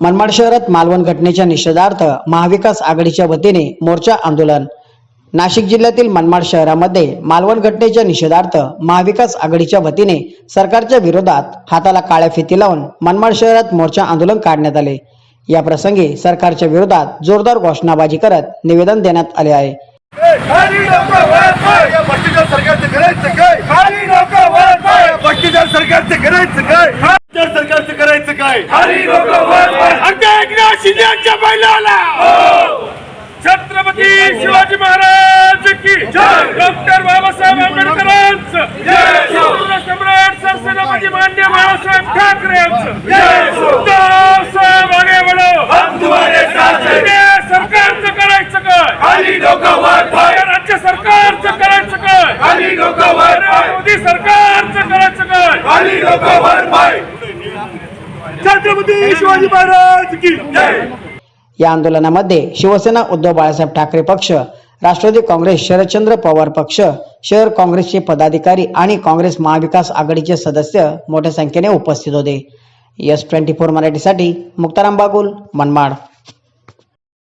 मनमाड शहरात मालवण घटनेच्या निषेधार्थ महाविकास आघाडीच्या वतीने मोर्चा आंदोलन. नाशिक जिल्ह्यातील मनमाड शहरामध्ये मालवण घटनेच्या निषेधार्थ महाविकास आघाडीच्या वतीने सरकारच्या विरोधात हाताला काळ्या फिती लावून मनमाड शहरात मोर्चा आंदोलन काढण्यात आले. या प्रसंगी सरकारच्या विरोधात जोरदार घोषणाबाजी करत निवेदन देण्यात आले आहे. सरकारचं करायचं काय? खाली डोकं वर पाय या भ्रष्टाचार सरकारचं करायचं काय अगदी एकनाथ शिंदेच्या बैलाला. छत्रपती शिवाजी महाराज की डॉक्टर बाबासाहेब आंबेडकरांचं. सम्राट सरसेनापती मान्य बाळासाहेब ठाकरे साहेब आगे बढो हम तुम्हारे साथ हैं सरकारचं करायचं काय? राज्य सरकारचं करायचं काय? मोदी सरकारचं करायचं काय? छत्रपती शिवाजी महाराज की या आंदोलनामध्ये शिवसेना उद्धव बाळासाहेब ठाकरे पक्ष राष्ट्रवादी काँग्रेस शरदचंद्र पवार पक्ष शहर काँग्रेसचे पदाधिकारी आणि काँग्रेस महाविकास आघाडीचे सदस्य मोठ्या संख्येने उपस्थित होते. एस ट्वेंटी फोर मराठीसाठी मुक्ताराम बागुल मनमाड.